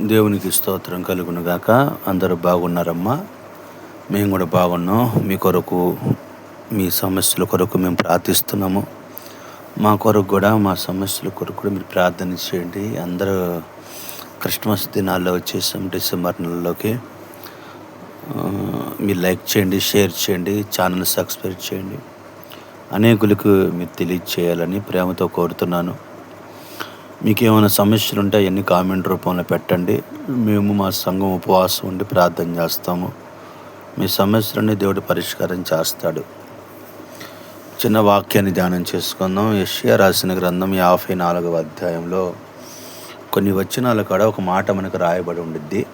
దేవునికి స్తోత్రం కలుగునుగాక. అందరూ బాగున్నారమ్మా? మేము కూడా బాగున్నాం. మీ కొరకు మీ సమస్యల కొరకు మేము ప్రార్థిస్తున్నాము. మా కొరకు కూడా మా సమస్యల కొరకు కూడా మీరు ప్రార్థన చేయండి. అందరూ క్రిస్మస్ దినాల్లో వచ్చేసాం డిసెంబర్ నెలలోకి. మీరు లైక్ చేయండి షేర్ చేయండి ఛానల్ సబ్స్క్రైబ్ చేయండి. అనేకులకు మీరు తెలియచేయాలని ప్రేమతో కోరుతున్నాను. మీకు ఏమైనా సమస్యలు ఉంటే అవన్నీ కామెంట్ రూపంలో పెట్టండి. మేము మా సంఘం ఉపవాసం ఉండి ప్రార్థన చేస్తాము. మీ సమస్యలన్నీ దేవుడు పరిష్కారం చేస్తాడు. చిన్న వాక్యాన్ని ధ్యానం చేసుకుందాం. యష్యా రాసిన గ్రంథం యాభై నాలుగవ అధ్యాయంలో కొన్ని వచనాల కాడ ఒక మాట మనకు రాయబడి ఉండిద్ది.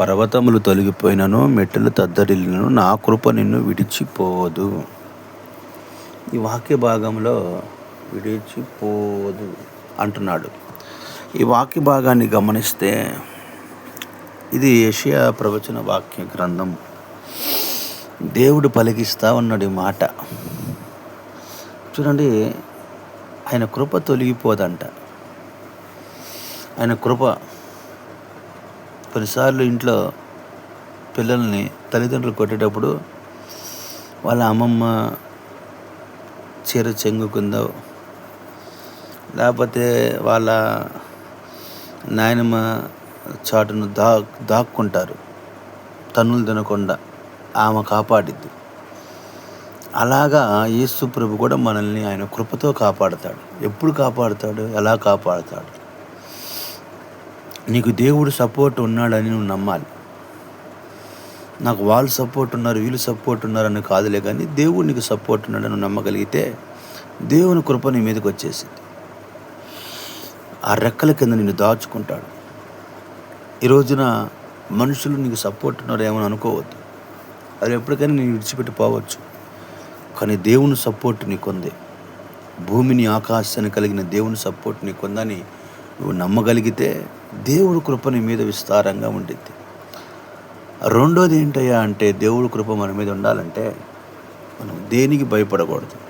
పర్వతములు తొలగిపోయినను మెట్టులు తద్దరిల్లను నా కృప నిన్ను విడిచిపోదు. ఈ వాక్య భాగంలో విడిచిపోదు. అంటున్నాడు. ఈ వాక్య భాగాన్ని గమనిస్తే ఇది ఏషియా ప్రవచన వాక్య గ్రంథం. దేవుడు పలికిస్తా ఉన్నాడు ఈ మాట. చూడండి ఆయన కృప తొలగిపోదంట. ఆయన కృప కొన్నిసార్లు ఇంట్లో పిల్లల్ని తల్లిదండ్రులు కొట్టేటప్పుడు వాళ్ళ అమ్మమ్మ చీర చెంగుకుందో లేకపోతే వాళ్ళ నాయనమ్మ చాటును దా దాక్కుంటారు. తన్నులు తినకుండా ఆమె కాపాడిద్ది. అలాగా యేసు ప్రభు కూడా మనల్ని ఆయన కృపతో కాపాడుతాడు. ఎప్పుడు కాపాడుతాడు? ఎలా కాపాడుతాడు? నీకు దేవుడు సపోర్ట్ ఉన్నాడని నువ్వు నమ్మాలి. నాకు వాళ్ళు సపోర్ట్ ఉన్నారు వీళ్ళు సపోర్ట్ ఉన్నారని కాదులే కానీ దేవుడు నీకు సపోర్ట్ ఉన్నాడని నమ్మగలిగితే దేవుని కృప నీ మీదకి వచ్చేసింది. ఆ రెక్కల కింద నిన్ను దాచుకుంటాడు. ఈ రోజున మనుషులు నీకు సపోర్ట్ ఉన్నారేమో అనుకోవద్దు. అది ఎప్పటికైనా నేను విడిచిపెట్టి పోవచ్చు. కానీ దేవుని సపోర్ట్ నీకుంది. భూమిని ఆకాశాన్ని కలిగిన దేవుని సపోర్ట్ నీకుందని నువ్వు నమ్మగలిగితే దేవుడు కృప నీ మీద విస్తారంగా ఉండిద్ది. రెండోది ఏంటయ్యా అంటే దేవుడు కృప మన మీద ఉండాలంటే మనం దేనికి భయపడకూడదు?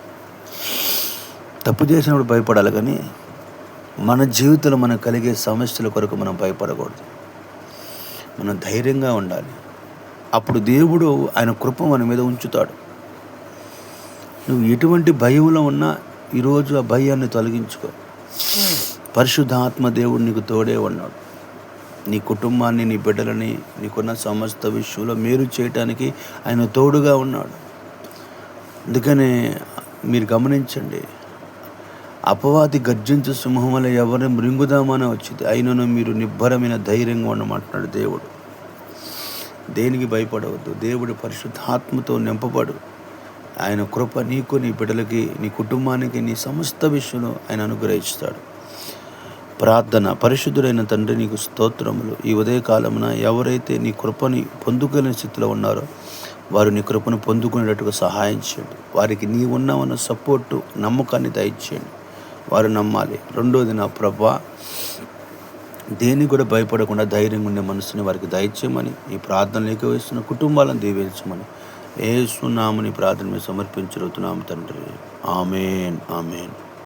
తప్పు చేసినప్పుడు భయపడాలి కానీ మన జీవితంలో మనకు కలిగే సమస్యల కొరకు మనం భయపడకూడదు. మనం ధైర్యంగా ఉండాలి. అప్పుడు దేవుడు ఆయన కృప మన మీద ఉంచుతాడు. నువ్వు ఎటువంటి భయంలో ఉన్నా ఈరోజు ఆ భయాన్ని తొలగించుకో. పరిశుద్ధాత్మ దేవుడు నీకు తోడే ఉన్నాడు. నీ కుటుంబాన్ని నీ బిడ్డలని నీకున్న సమస్త విషయంలో మేలు చేయటానికి ఆయన తోడుగా ఉన్నాడు. అందుకనే మీరు గమనించండి అపవాది గర్జించు సింహముల ఎవరిని మృంగుదామని వచ్చింది. అయినను మీరు నిబ్బరమైన ధైర్యంగా ఉండమంటున్నాడు దేవుడు. దేనికి భయపడవద్దు. దేవుడి పరిశుద్ధాత్మతో నింపబడు. ఆయన కృప నీకు నీ బిడ్డలకి నీ కుటుంబానికి నీ సమస్త విషయంలో ఆయన అనుగ్రహిస్తాడు. ప్రార్థన. పరిశుద్ధుడైన తండ్రి నీకు స్తోత్రములు. ఈ ఉదయకాలమున ఎవరైతే నీ కృపని పొందుకోలేని స్థితిలో ఉన్నారో వారు నీ కృపను పొందుకునేటట్టుగా సహాయం చేయండి. వారికి నీ ఉన్నామన్న సపోర్టు నమ్మకాన్ని దయచేయండి. వారు నమ్మాలి. రెండోది నా ప్రభా దేనికి కూడా భయపడకుండా ధైర్యంగా ఉండే మనసుని వారికి దయచేయమని ఈ ప్రార్థనలు వేస్తున్న కుటుంబాలను దీవించమని ఏసునామని ప్రార్థన మీద సమర్పించరుతున్నాము తండ్రి. Amen amen.